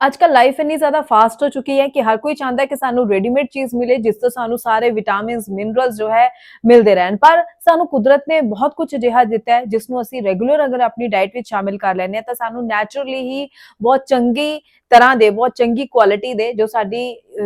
ਅੱਜ ਕੱਲ ਲਾਈਫ ਇੰਨੀ ਜ਼ਿਆਦਾ ਫਾਸਟ ਹੋ ਚੁੱਕੀ ਹੈ ਕਿ ਹਰ ਕੋਈ ਚਾਹੁੰਦਾ ਹੈ ਕਿ ਸਾਨੂੰ ਰੈਡੀਮੇਡ ਚੀਜ਼ ਮਿਲੇ, ਜਿਸ ਤੋਂ ਸਾਨੂੰ ਸਾਰੇ ਵਿਟਾਮਿਨਸ ਮਿਨਰਲਸ ਜੋ ਹੈ ਮਿਲਦੇ ਰਹਿਣ। ਪਰ ਸਾਨੂੰ ਕੁਦਰਤ ਨੇ ਬਹੁਤ ਕੁਝ ਅਜਿਹਾ ਦਿੱਤਾ ਹੈ, ਜਿਸ ਨੂੰ ਅਸੀਂ ਰੈਗੂਲਰ ਅਗਰ ਆਪਣੀ ਡਾਈਟ ਵਿੱਚ ਸ਼ਾਮਿਲ ਕਰ ਲੈਂਦੇ ਹਾਂ, ਤਾਂ ਸਾਨੂੰ ਨੈਚੁਰਲੀ ਹੀ ਬਹੁਤ ਚੰਗੀ ਤਰ੍ਹਾਂ ਦੇ ਬਹੁਤ ਚੰਗੀ ਕੁਆਲਿਟੀ ਦੇ ਜੋ ਸਾਡੀ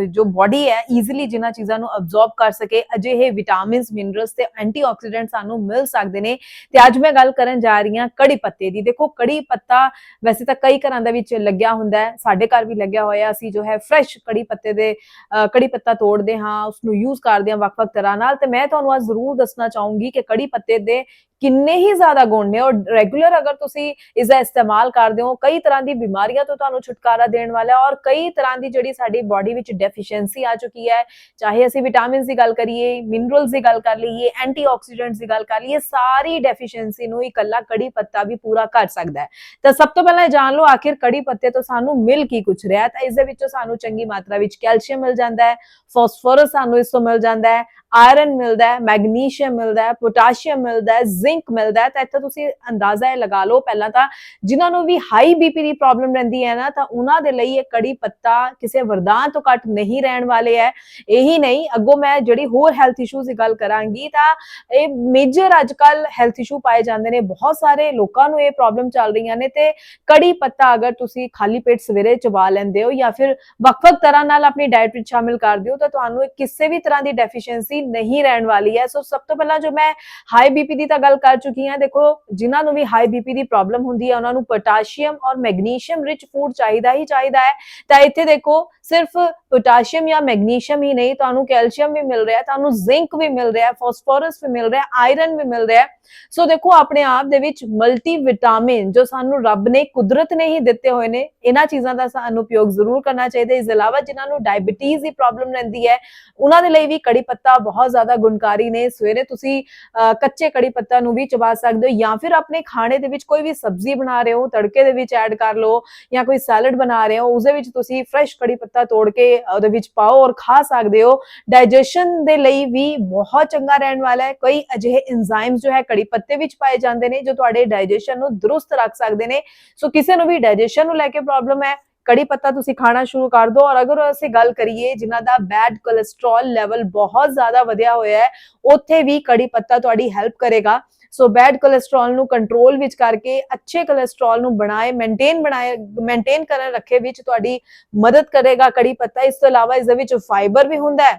ਜੋ ਬਾਡੀ ਹੈ ਈਜ਼ੀਲੀ ਜਿਨ੍ਹਾਂ ਚੀਜ਼ਾਂ ਨੂੰ ਅਬਜ਼ੌਰਬ ਕਰ ਸਕੇ ਅਜਿਹੇ ਵਿਟਾਮਿਨਸ ਮਿਨਰਲਸ ਤੇ ਐਂਟੀਆਕਸੀਡੈਂਟ ਸਾਨੂੰ ਮਿਲ ਸਕਦੇ ਨੇ। ਤੇ ਅੱਜ ਮੈਂ ਗੱਲ ਕਰਨ ਜਾ ਰਹੀ ਹਾਂ ਕੜੀ ਪੱਤੇ ਦੀ। ਦੇਖੋ ਕੜੀ ਪੱਤਾ ਵੈਸੇ ਤਾਂ ਕਈ ਘਰਾਂ ਦੇ ਵਿੱਚ ਲੱਗਿਆ ਹੁੰਦਾ ਹੈ। ਸਾਡੇ ਘਰ ਵੀ ਲੱਗਿਆ ਹੋਇਆ। ਅਸੀਂ ਜੋ ਹੈ ਫਰੈਸ਼ ਕੜੀ ਪੱਤੇ ਦੇ ਅ, ਕੜੀ ਪੱਤਾ ਤੋੜਦੇ ਹਾਂ ਉਸ ਨੂੰ ਯੂਜ਼ ਕਰਦੇ ਹਾਂ ਵੱਖ-ਵੱਖ ਤਰ੍ਹਾਂ ਨਾਲ। ਤੇ ਮੈਂ ਤੁਹਾਨੂੰ ਅੱਜ ਜ਼ਰੂਰ ਦੱਸਣਾ ਚਾਹੂੰਗੀ ਕਿ ਕੜੀ ਪੱਤੇ ਦੇ ਕਿੰਨੇ ਹੀ ਜ਼ਿਆਦਾ ਗੁਣ ਨੇ ਔਰ ਰੈਗੂਲਰ ਅਗਰ ਤੁਸੀਂ ਇਸ ਦਾ ਇਸਤੇਮਾਲ ਕਰਦੇ ਹੋ, ਕਈ ਤਰ੍ਹਾਂ ਦੀ ਬਿਮਾਰੀਆਂ ਤੋਂ ਤੁਹਾਨੂੰ ਛੁਟਕਾਰਾ ਦੇਣ ਵਾਲਾ ਔਰ ਕਈ ਤਰ੍ਹਾਂ ਦੀ ਜਿਹੜੀ ਸਾਡੀ ਬਾਡੀ ਵਿੱਚ ਡੈਫੀਸ਼ੀਐਂਸੀ ਆ ਚੁੱਕੀ ਹੈ, ਚਾਹੇ ਅਸੀਂ ਵਿਟਾਮਿਨਸ ਦੀ ਗੱਲ ਕਰੀਏ ਮਿਨਰਲਸ ਦੀ ਗੱਲ ਕਰ ਲਈਏ ਐਂਟੀਆਕਸੀਡੈਂਟਸ ਦੀ ਗੱਲ ਕਰ ਲਈਏ, ਸਾਰੀ ਡੈਫੀਸ਼ੀਐਂਸੀ ਨੂੰ ਇਕੱਲਾ ਕੜੀ ਪੱਤਾ ਵੀ ਪੂਰਾ ਕਰ ਸਕਦਾ ਹੈ। ਤਾਂ ਸਭ ਤੋਂ ਪਹਿਲਾਂ ਇਹ ਜਾਣ ਲਓ, ਆਖਿਰ ਕੜੀ ਪੱਤੇ ਤੋਂ ਸਾਨੂੰ ਮਿਲ ਕੀ ਕੁਛ ਰਿਹਾ ਤਾਂ ਇਸ ਦੇ ਵਿੱਚੋਂ ਸਾਨੂੰ ਚੰਗੀ ਮਾਤਰਾ ਵਿੱਚ ਕੈਲਸ਼ੀਅਮ ਮਿਲ ਜਾਂਦਾ ਹੈ ਫਾਸਫੋਰਸ ਸਾਨੂੰ ਇਸ ਤੋਂ ਮਿਲ ਜਾਂਦਾ ਹੈ ਆਇਰਨ ਮਿਲਦਾ ਹੈ ਮੈਗਨੀਸ਼ੀਅਮ ਮਿਲਦਾ ਹੈ ਪੋਟਾਸ਼ੀਅਮ ਮਿਲਦਾ ਹੈ ਜ਼ਿੰਕ ਮਿਲਦਾ ਹੈ, ਤਾਂ ਇੱਥੇ ਤੁਸੀਂ ਅੰਦਾਜ਼ਾ ਇਹ ਲਗਾ ਲਓ, ਪਹਿਲਾਂ ਤਾਂ ਜਿਨ੍ਹਾਂ ਨੂੰ ਵੀ ਹਾਈ ਬੀਪੀ ਦੀ ਪ੍ਰੋਬਲਮ ਰਹਿੰਦੀ ਹੈ ਨਾ, ਤਾਂ ਉਹਨਾਂ ਦੇ ਲਈ ਇਹ ਕੜੀ ਪੱਤਾ ਕਿਸੇ ਵਰਦਾਨ ਤੋਂ ਘੱਟ ਨਹੀਂ ਰਹਿਣ ਵਾਲੇ ਹੈ। ਇਹੀ ਨਹੀਂ, ਅੱਗੋਂ ਮੈਂ ਜਿਹੜੀ ਹੋਰ ਹੈਲਥ ਇਸ਼ੂਜ਼ ਦੀ ਗੱਲ ਕਰਾਂਗੀ, ਤਾਂ ਇਹ ਮੇਜਰ ਅੱਜਕੱਲ ਹੈਲਥ ਇਸ਼ੂ ਪਾਏ ਜਾਂਦੇ ਨੇ। ਬਹੁਤ ਸਾਰੇ ਲੋਕਾਂ ਨੂੰ ਇਹ ਪ੍ਰੋਬਲਮ ਚੱਲ ਰਹੀਆਂ ਨੇ, ਤੇ ਕੜੀ ਪੱਤਾ ਅਗਰ ਤੁਸੀਂ ਖਾਲੀ ਪੇਟ ਸਵੇਰੇ ਚਬਾ ਲੈਂਦੇ ਹੋ ਜਾਂ ਫਿਰ ਵੱਖ-ਵੱਖ ਤਰ੍ਹਾਂ ਨਾਲ ਆਪਣੀ ਡਾਈਟ ਵਿੱਚ ਸ਼ਾਮਿਲ ਕਰਦੇ ਹੋ, ਤਾਂ ਤੁਹਾਨੂੰ ਕਿਸੇ ਵੀ ਤਰ੍ਹਾਂ ਦੀ ਡੈਫੀਸ਼ੀਐਂਸੀ ਨਹੀਂ ਰਹਿਣ ਵਾਲੀ ਹੈ। ਸੋ ਸਭ ਤੋਂ ਪਹਿਲਾਂ ਜੋ ਮੈਂ ਹਾਈ ਬੀਪੀ ਦੀ ਤਾਂ ਗੱਲ ਕਰ ਚੁੱਕੀ ਹਾਂ। ਦੇਖੋ ਜਿਨ੍ਹਾਂ ਨੂੰ ਵੀ ਹਾਈ ਬੀਪੀ ਦੀ ਪ੍ਰੋਬਲਮ ਹੁੰਦੀ ਹੈ ਉਹਨਾਂ ਨੂੰ ਪੋਟਾਸ਼ੀਅਮ ਔਰ ਮੈਗਨੀਸ਼ੀਅਮ ਰਿਚ ਫੂਡ ਚਾਹੀਦਾ ਹੀ ਚਾਹੀਦਾ ਹੈ। ਤਾਂ ਇੱਥੇ ਦੇਖੋ ਸਿਰਫ ਪੋਟਾਸ਼ੀਅਮ ਜਾਂ ਮੈਗਨੀਸ਼ੀਅਮ ਹੀ ਨਹੀਂ ਤੁਹਾਨੂੰ ਕੈਲਸ਼ੀਅਮ ਵੀ ਮਿਲ ਰਿਹਾ ਤੁਹਾਨੂੰ ਜ਼ਿੰਕ ਵੀ ਮਿਲ ਰਿਹਾ ਫਾਸਫੋਰਸ ਵੀ ਮਿਲ ਰਿਹਾ ਆਇਰਨ ਵੀ ਮਿਲ ਰਿਹਾ। ਸੋ ਦੇਖੋ ਆਪਣੇ ਆਪ ਦੇ ਵਿੱਚ ਮਲਟੀ ਵਿਟਾਮਿਨ ਜੋ ਸਾਨੂੰ ਰੱਬ ਨੇ ਕੁਦਰਤ ਨੇ ਹੀ ਦਿੱਤੇ ਹੋਏ ਨੇ ਇਹਨਾਂ ਚੀਜ਼ਾਂ ਦਾ ਸਾਨੂੰ ਉਪਯੋਗ ਜ਼ਰੂਰ ਕਰਨਾ ਚਾਹੀਦਾ ਇਸ ਦੇ ਇਲਾਵਾ ਜਿਨ੍ਹਾਂ ਨੂੰ ਡਾਇਬੀਟੀਜ਼ ਦੀ ਪ੍ਰੋਬਲਮ ਰਹਿੰਦੀ ਹੈ ਉਹਨਾਂ ਦੇ ਲਈ ਵੀ ਕੜੀ ਪੱਤਾ ਬਹੁਤ ਜ਼ਿਆਦਾ ਗੁਣਕਾਰੀ ਨੇ। ਸਵੇਰੇ ਤੁਸੀਂ ਅਹ, ਕੱਚੇ ਕੜੀ ਪੱਤਾ ਨੂੰ ਵੀ ਚਬਾ ਸਕਦੇ ਹੋ ਜਾਂ ਫਿਰ ਆਪਣੇ ਖਾਣੇ ਦੇ ਵਿੱਚ ਕੋਈ ਵੀ ਸਬਜ਼ੀ ਬਣਾ ਰਹੇ ਹੋ, ਤੜਕੇ ਦੇ ਵਿੱਚ ਐਡ ਕਰ ਲਓ ਜਾਂ ਕੋਈ ਸੈਲਡ ਬਣਾ ਰਹੇ ਹੋ ਉਸ ਦੇ ਵਿੱਚ ਤੁਸੀਂ ਫਰੈਸ਼ ਕੜੀ ਪੱਤਾ ਤੋੜ ਕੇ ਉਹਦੇ ਵਿੱਚ ਪਾਓ ਔਰ ਖਾ ਸਕਦੇ ਹੋ। ਡਾਈਜੈਸ਼ਨ ਦੇ ਲਈ ਵੀ ਬਹੁਤ ਚੰਗਾ ਰਹਿਣ ਵਾਲਾ ਹੈ। ਕਈ ਅਜਿਹੇ ਐਂਜ਼ਾਈਮਸ ਜੋ ਹੈ ਕੜੀ ਪੱਤੇ ਵਿੱਚ ਪਾਏ ਜਾਂਦੇ ਨੇ ਜੋ ਤੁਹਾਡੇ ਡਾਈਜੈਸ਼ਨ ਨੂੰ ਦਰੁਸਤ ਰੱਖ ਸਕਦੇ ਨੇ। ਸੋ ਕਿਸੇ ਨੂੰ ਵੀ ਡਾਈਜੈਸ਼ਨ ਨੂੰ ਲੈ ਕੇ ਪ੍ਰੋਬਲਮ ਹੈ ਕੜੀ ਪੱਤਾ ਤੁਸੀਂ ਖਾਣਾ ਸ਼ੁਰੂ ਕਰ ਦਿਓ ਔਰ ਅਗਰ ਅਸੀਂ ਗੱਲ ਕਰੀਏ ਜਿਨ੍ਹਾਂ ਦਾ ਬੈਡ ਕੋਲੇਸਟ੍ਰੋਲ ਲੈਵਲ ਬਹੁਤ ਜ਼ਿਆਦਾ ਵਧਿਆ ਹੋਇਆ ਹੈ, ਉੱਥੇ ਵੀ ਕੜੀ ਪੱਤਾ ਤੁਹਾਡੀ ਹੈਲਪ ਕਰੇਗਾ। ਸੋ ਬੈਡ ਕੋਲੇਸਟ੍ਰੋਲ ਨੂੰ ਕੰਟਰੋਲ ਵਿੱਚ ਕਰਕੇ ਅੱਛੇ ਕੋਲੇਸਟ੍ਰੋਲ ਨੂੰ ਬਣਾਏ ਮੇਨਟੇਨ ਬਣਾਏ ਮੇਨਟੇਨ ਕਰਨ ਰੱਖੇ ਵਿੱਚ ਤੁਹਾਡੀ ਮਦਦ ਕਰੇਗਾ ਕੜੀ ਪੱਤਾ। ਇਸ ਤੋਂ ਇਲਾਵਾ ਇਸ ਦੇ ਵਿੱਚ ਫਾਈਬਰ ਵੀ ਹੁੰਦਾ ਹੈ।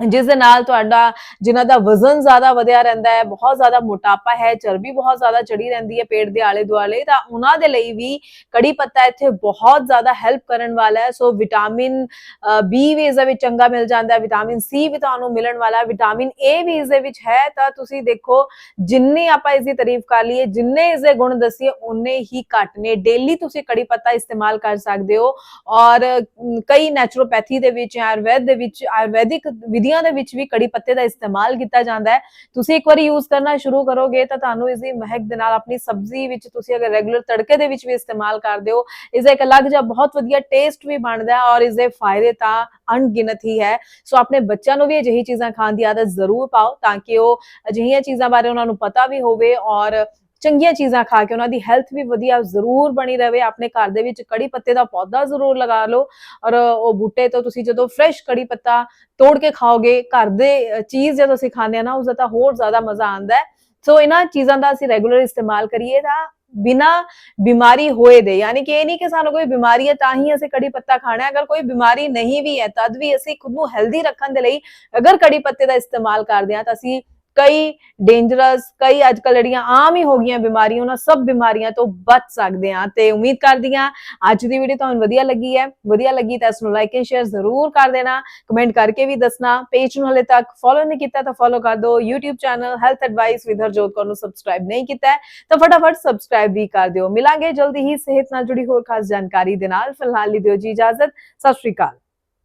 ਜਿਸ ਦੇ ਨਾਲ ਤੁਹਾਡਾ, ਜਿਨ੍ਹਾਂ ਦਾ ਵਜ਼ਨ ਜ਼ਿਆਦਾ ਵਧਿਆ ਰਹਿੰਦਾ ਹੈ, ਬਹੁਤ ਜ਼ਿਆਦਾ ਮੋਟਾਪਾ ਹੈ, ਚਰਬੀ ਬਹੁਤ ਜ਼ਿਆਦਾ ਚੜੀ ਰਹਿੰਦੀ ਹੈ ਪੇਟ ਦੇ ਆਲੇ ਦੁਆਲੇ ਤਾਂ ਉਹਨਾਂ ਦੇ ਲਈ ਵੀ ਕੜੀ ਪੱਤਾ ਇੱਥੇ ਬਹੁਤ ਜ਼ਿਆਦਾ ਹੈਲਪ ਕਰਨ ਵਾਲਾ ਹੈ। ਸੋ ਵਿਟਾਮਿਨ ਬੀ ਵੀ ਇਸ ਦੇ ਵਿੱਚ ਚੰਗਾ ਮਿਲ ਜਾਂਦਾ ਹੈ ਵਿਟਾਮਿਨ ਸੀ ਵੀ ਤੁਹਾਨੂੰ ਮਿਲਣ ਵਾਲਾ ਵਿਟਾਮਿਨ ਏ ਵੀ ਇਸ ਦੇ ਵਿੱਚ ਹੈ, ਤਾਂ ਤੁਸੀਂ ਦੇਖੋ, ਜਿੰਨੀ ਆਪਾਂ ਇਸ ਦੀ ਤਾਰੀਫ ਕਰ ਲਈਏ, ਜਿੰਨੇ ਇਸ ਦੇ ਗੁਣ ਦਸੀਏ ਉਨੇ ਹੀ ਘੱਟ ਨੇ। ਡੇਲੀ ਤੁਸੀਂ ਕੜੀ ਪੱਤਾ ਇਸਤੇਮਾਲ ਕਰ ਸਕਦੇ ਹੋ। ਔਰ ਕਈ ਨੈਚੁਰੋਪੈਥੀ ਦੇ ਵਿੱਚ, ਆਯੁਰਵੈਦ ਦੇ ਵਿੱਚ, ਆਯੁਰਵੈਦਿਕ ਵਿਧੀ ਵਿਧੀਆਂ ਦੇ ਵਿੱਚ ਵੀ ਕੜੀ ਪੱਤੇ ਦਾ ਇਸਤੇਮਾਲ ਕੀਤਾ ਜਾਂਦਾ ਹੈ। ਤੁਸੀਂ ਇੱਕ ਵਾਰੀ ਯੂਜ਼ ਕਰਨਾ ਸ਼ੁਰੂ ਕਰੋਗੇ ਤਾਂ ਤੁਹਾਨੂੰ ਇਸ ਦੀ ਮਹਿਕ ਦੇ ਨਾਲ ਆਪਣੀ ਸਬਜ਼ੀ ਵਿੱਚ ਤੁਸੀਂ ਅਗਰ ਰੈਗੂਲਰ ਤੜਕੇ ਦੇ ਵਿੱਚ ਵੀ ਇਸਤੇਮਾਲ ਕਰਦੇ ਹੋ, ਇਸ ਦਾ ਇੱਕ ਅਲੱਗ ਜਿਹਾ ਬਹੁਤ ਵਧੀਆ ਟੇਸਟ ਵੀ ਬਣਦਾ ਹੈ ਔਰ ਇਸ ਦੇ ਫਾਇਦੇ ਤਾਂ ਅਣਗਿਣਤ ਹੀ ਹੈ। ਸੋ ਆਪਣੇ ਬੱਚਿਆਂ ਨੂੰ ਵੀ ਅਜਿਹੀ ਚੀਜ਼ਾਂ ਖਾਣ ਦੀ ਆਦਤ ਜ਼ਰੂਰ ਪਾਓ ਤਾਂ ਕਿ ਉਹ ਅਜਿਹੀਆਂ ਚੀਜ਼ਾਂ ਬਾਰੇ ਉਹਨਾਂ ਨੂੰ ਪਤਾ ਵੀ ਹੋਵੇ ਔਰ ਚੰਗੀਆਂ ਚੀਜ਼ਾਂ ਖਾ ਕੇ ਉਹਨਾਂ ਦੀ ਹੈਲਥ ਵੀ ਵਧੀਆ ਜ਼ਰੂਰ ਬਣੀ ਰਵੇ। ਆਪਣੇ ਘਰ ਦੇ ਵਿੱਚ ਕੜੀ ਪੱਤੇ ਦਾ ਪੌਦਾ ਜ਼ਰੂਰ ਲਗਾ ਲਓ ਔਰ ਉਹ ਬੂਟੇ ਤੋਂ ਤੁਸੀਂ ਜਦੋਂ ਫਰੈਸ਼ ਕੜੀ ਪੱਤਾ ਤੋੜ ਕੇ ਖਾਓਗੇ, ਘਰ ਦੇ ਚੀਜ਼ ਜਦੋਂ ਅਸੀਂ ਖਾਂਦੇ ਆ ਨਾ ਉਸ ਦਾ ਤਾਂ ਹੋਰ ਜ਼ਿਆਦਾ ਮਜ਼ਾ ਆਉਂਦਾ ਹੈ। ਸੋ ਇਹਨਾਂ ਚੀਜ਼ਾਂ ਦਾ ਅਸੀਂ ਰੈਗੂਲਰ ਇਸਤੇਮਾਲ ਕਰੀਏ ਤਾਂ ਬਿਨਾ ਬਿਮਾਰੀ ਹੋਏ ਦੇ, ਯਾਨੀ ਕਿ ਇਹ ਨਹੀਂ ਕਿ ਸਾਨੂੰ ਕੋਈ ਬਿਮਾਰੀ ਹੈ ਤਾਂ ਹੀ ਅਸੀਂ ਕੜੀ ਪੱਤਾ ਖਾਣਾ ਹੈ। ਅਗਰ ਕੋਈ ਬਿਮਾਰੀ ਨਹੀਂ ਵੀ ਹੈ, ਤਦ ਵੀ ਅਸੀਂ ਖੁਦ ਨੂੰ ਹੈਲਦੀ ਰੱਖਣ ਦੇ ਲਈ ਅਗਰ ਕੜੀ ਪੱਤੇ ਦਾ ਇਸਤੇਮਾਲ ਕਰਦੇ ਹਾਂ ਤਾਂ ਅਸੀਂ ਕਈ ਡੇਂਜਰਸ ਕਈ ਅੱਜਕੱਲ ਜਿਹੜੀਆਂ ਆਮ ਹੀ ਹੋ ਗਈਆਂ ਬਿਮਾਰੀਆਂ, ਉਹਨਾਂ ਸਭ ਬਿਮਾਰੀਆਂ ਤੋਂ ਬਚ ਸਕਦੇ ਹਾਂ ਤੇ ਉਮੀਦ ਕਰਦੀ ਹਾਂ ਅੱਜ ਦੀ ਵੀਡੀਓ ਤੁਹਾਨੂੰ ਵਧੀਆ ਲੱਗੀ ਹੈ। ਵਧੀਆ ਲੱਗੀ ਤਾਂ ਇਸ ਨੂੰ ਲਾਈਕ ਐਂਡ ਸ਼ੇਅਰ ਜ਼ਰੂਰ ਕਰ ਦੇਣਾ। ਕਮੈਂਟ ਕਰਕੇ ਵੀ ਦੱਸਣਾ। ਪੇਜ ਨੂੰ ਹਲੇ ਤੱਕ ਫੋਲੋ ਨਹੀਂ ਕੀਤਾ ਤਾਂ ਫੋਲੋ ਕਰ ਦਿਓ। YouTube channel health advice with Harjot Kaur ਨੂੰ ਸਬਸਕ੍ਰਾਈਬ ਨਹੀਂ ਕੀਤਾ ਤਾਂ ਫਟਾਫਟ ਸਬਸਕ੍ਰਾਈਬ ਵੀ ਕਰ ਦਿਓ। ਮਿਲਾਂਗੇ ਜਲਦੀ ਹੀ ਸਿਹਤ ਨਾਲ ਜੁੜੀ ਹੋਰ ਖਾਸ ਜਾਣਕਾਰੀ ਦੇ ਨਾਲ। ਫਿਲਹਾਲ ਲਈ ਦਿਓ ਜੀ ਇਜਾਜ਼ਤ। ਸਤਿ ਸ਼੍ਰੀ ਅਕਾਲ।